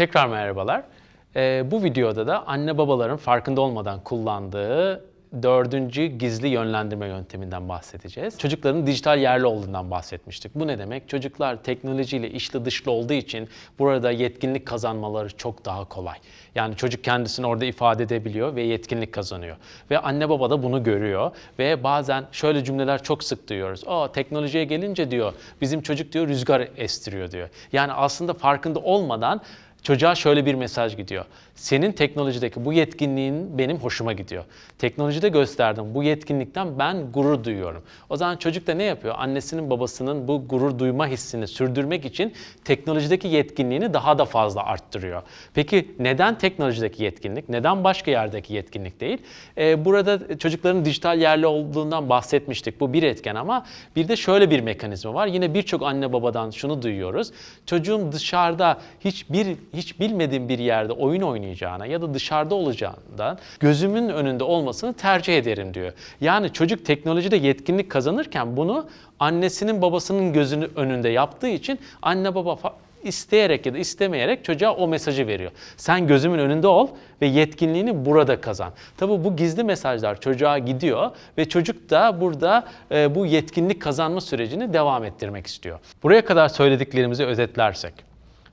Tekrar merhabalar. Ee, bu videoda da anne babaların farkında olmadan kullandığı dördüncü gizli yönlendirme yönteminden bahsedeceğiz. Çocukların dijital yerli olduğundan bahsetmiştik. Bu ne demek? Çocuklar teknolojiyle içli dışlı olduğu için burada yetkinlik kazanmaları çok daha kolay. Yani çocuk kendisini orada ifade edebiliyor ve yetkinlik kazanıyor. Ve anne baba da bunu görüyor ve bazen şöyle cümleler çok sık duyuyoruz. Aa teknolojiye gelince diyor bizim çocuk diyor rüzgar estiriyor diyor. Yani aslında farkında olmadan Çocuğa şöyle bir mesaj gidiyor. Senin teknolojideki bu yetkinliğin benim hoşuma gidiyor. Teknolojide gösterdim bu yetkinlikten ben gurur duyuyorum. O zaman çocuk da ne yapıyor? Annesinin babasının bu gurur duyma hissini sürdürmek için teknolojideki yetkinliğini daha da fazla arttırıyor. Peki neden teknolojideki yetkinlik? Neden başka yerdeki yetkinlik değil? Ee, burada çocukların dijital yerli olduğundan bahsetmiştik. Bu bir etken ama bir de şöyle bir mekanizma var. Yine birçok anne babadan şunu duyuyoruz. Çocuğum dışarıda hiçbir hiç bilmediğim bir yerde oyun oynayacağına ya da dışarıda olacağından gözümün önünde olmasını tercih ederim diyor. Yani çocuk teknolojide yetkinlik kazanırken bunu annesinin babasının gözünün önünde yaptığı için anne baba isteyerek ya da istemeyerek çocuğa o mesajı veriyor. Sen gözümün önünde ol ve yetkinliğini burada kazan. Tabii bu gizli mesajlar çocuğa gidiyor ve çocuk da burada e, bu yetkinlik kazanma sürecini devam ettirmek istiyor. Buraya kadar söylediklerimizi özetlersek.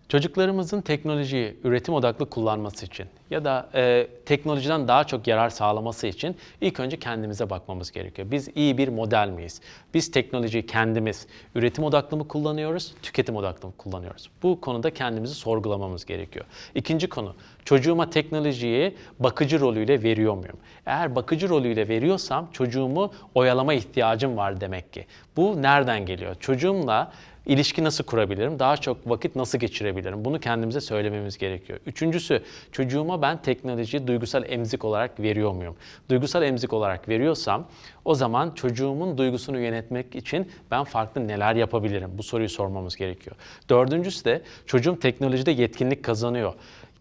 Çocuklarımızın teknolojiyi üretim odaklı kullanması için ya da e, teknolojiden daha çok yarar sağlaması için ilk önce kendimize bakmamız gerekiyor. Biz iyi bir model miyiz? Biz teknolojiyi kendimiz üretim odaklı mı kullanıyoruz, tüketim odaklı mı kullanıyoruz? Bu konuda kendimizi sorgulamamız gerekiyor. İkinci konu, çocuğuma teknolojiyi bakıcı rolüyle veriyor muyum? Eğer bakıcı rolüyle veriyorsam çocuğumu oyalama ihtiyacım var demek ki. Bu nereden geliyor? Çocuğumla İlişki nasıl kurabilirim? Daha çok vakit nasıl geçirebilirim? Bunu kendimize söylememiz gerekiyor. Üçüncüsü, çocuğuma ben teknolojiyi duygusal emzik olarak veriyor muyum? Duygusal emzik olarak veriyorsam o zaman çocuğumun duygusunu yönetmek için ben farklı neler yapabilirim? Bu soruyu sormamız gerekiyor. Dördüncüsü de çocuğum teknolojide yetkinlik kazanıyor.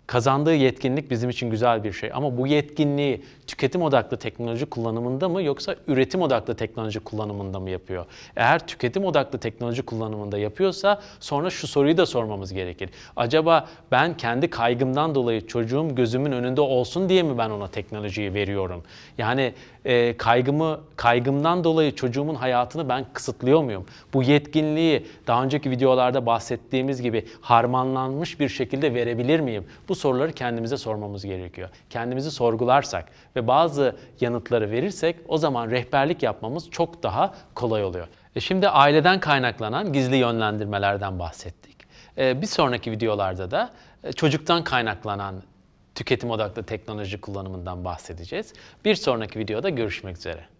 Kazandığı yetkinlik bizim için güzel bir şey ama bu yetkinliği tüketim odaklı teknoloji kullanımında mı yoksa üretim odaklı teknoloji kullanımında mı yapıyor? Eğer tüketim odaklı teknoloji kullanımında yapıyorsa sonra şu soruyu da sormamız gerekir. Acaba ben kendi kaygımdan dolayı çocuğum gözümün önünde olsun diye mi ben ona teknolojiyi veriyorum? Yani e, kaygımı kaygımdan dolayı çocuğumun hayatını ben kısıtlıyor muyum? Bu yetkinliği daha önceki videolarda bahsettiğimiz gibi harmanlanmış bir şekilde verebilir miyim? Bu soruları kendimize sormamız gerekiyor. Kendimizi sorgularsak ve bazı yanıtları verirsek o zaman rehberlik yapmamız çok daha kolay oluyor. E şimdi aileden kaynaklanan gizli yönlendirmelerden bahsettik. E, bir sonraki videolarda da e, çocuktan kaynaklanan tüketim odaklı teknoloji kullanımından bahsedeceğiz. Bir sonraki videoda görüşmek üzere.